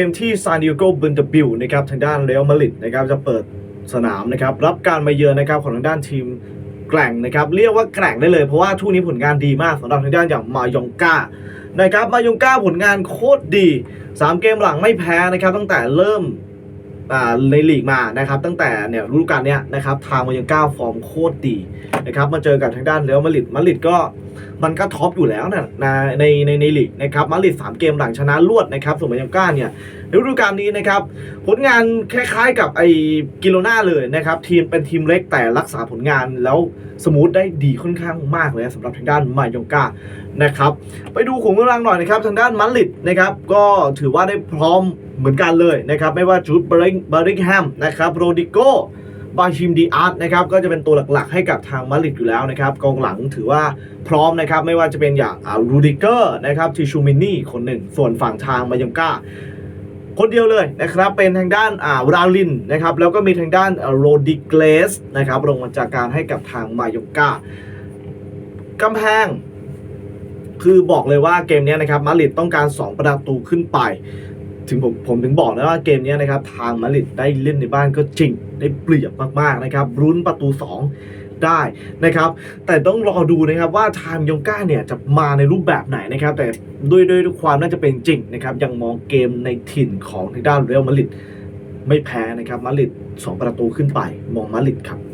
เกมที่ซานดิเอโกเบนเดบิลนะครับทางด้านเรอัลมาดริดนะครับจะเปิดสนามนะครับรับการมาเยือนนะครับของทางด้านทีมแกร่งนะครับเรียกว่าแกร่งได้เลยเพราะว่าทุกนี้ผลงานดีมากสำหรับทางด้านอย่างมายองกานะครับมายองกาผลงานโคตรดี 3 เกมหลังไม่แพ้นะครับตั้งแต่เริ่มในลีกมานะครับตั้งแต่เนี่ยฤดูกาลเนี้ยนะครับทางมายองกาฟอร์มโคตรดีนะครับมาเจอกับทางด้านเรอัลมาดริดมาดริดก็ มันก็ท็อปอยู่แล้วนะในในในในลีกนะครับมาดริดสามเกมหลังชนะรวดนะครับส่วนมายังก้าเนี่ยฤดูกาลนี้นะครับผลงานคล้ายๆกับไอ้กิโลนาเลยนะครับทีมเป็นทีมเล็กแต่รักษาผลงานแล้วสมูทได้ดีค่อนข้างมากเลยสำหรับทางด้านมายองกานะครับไปดูขุมกำลังหน่อยนะครับทางด้านมาดริดนะครับก็ถือว่าได้พร้อมเหมือนกันเลยนะครับไม่ว่าจูดเบริงเบริงแฮมนะครับโรดิโก บาชิมดีอาร์ตนะครับก็จะเป็นตัวหลักๆ ให้กับทางมาริดอยู่แล้วนะครับกองหลังถือว่าพร้อมนะครับไม่ว่าจะเป็นอย่างอารูดิเกอร์นะครับทิชูมินี่คนหนึ่ง ส่วนฝั่งทางมายังก้าคนเดียวเลยนะครับเป็นทางด้านอ่าราลินนะครับแล้วก็มีทางด้านโรดิเกลสนะครับลงมาจากการให้กับทางมายงก้ากำแพงคือบอกเลยว่าเกมนี้นะครับมาริดต้องการ 2 ประตูขึ้นไป ถึงผมผมถึงบอกนะว่าเกมนี้นะครับทางมาริดได้เล่นในบ้านก็จริงได้เปรียบมากๆนะครับรุ้นประตู 2 ได้นะครับ แต่ต้องรอดูนะครับว่าทางยองก้าเนี่ยจะมาในรูปแบบไหนนะครับ แต่ด้วยด้วยความน่าจะเป็นจริงนะครับ ยังมองเกมในถิ่นของทางด้านเรอัลมาริดไม่แพ้นะครับมาริด2ประตูขึ้นไปมองมาริดครับ